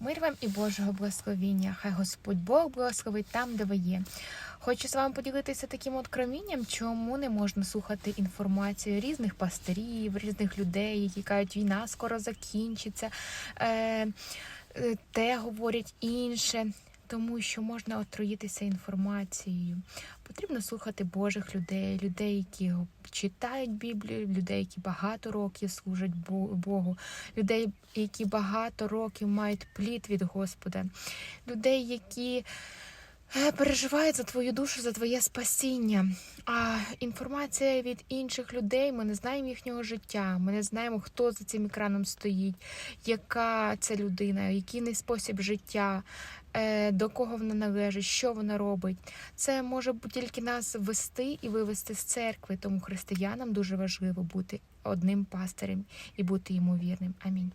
Мир вам і Божого благословіння. Хай Господь Бог благословить там, де ви є. Хочу з вами поділитися таким от кромінням, чому не можна слухати інформацію різних пастирів, різних людей, які кажуть, війна скоро закінчиться, е, е, те говорять інше. Тому що можна отруїтися інформацією. Потрібно слухати Божих людей, людей, які читають Біблію, людей, які багато років служать Бо- Богу, людей, які багато років мають плід від Господа, людей, які е, переживають за твою душу, за твоє спасіння. А інформація від інших людей, ми не знаємо їхнього життя, ми не знаємо, хто за цим екраном стоїть, яка це людина, який не спосіб життя, е, до кого вона належить, що вона робить. Це може тільки нас ввести і вивести з церкви. Тому християнам дуже важливо бути одним пастирем і бути йому вірним. Амінь.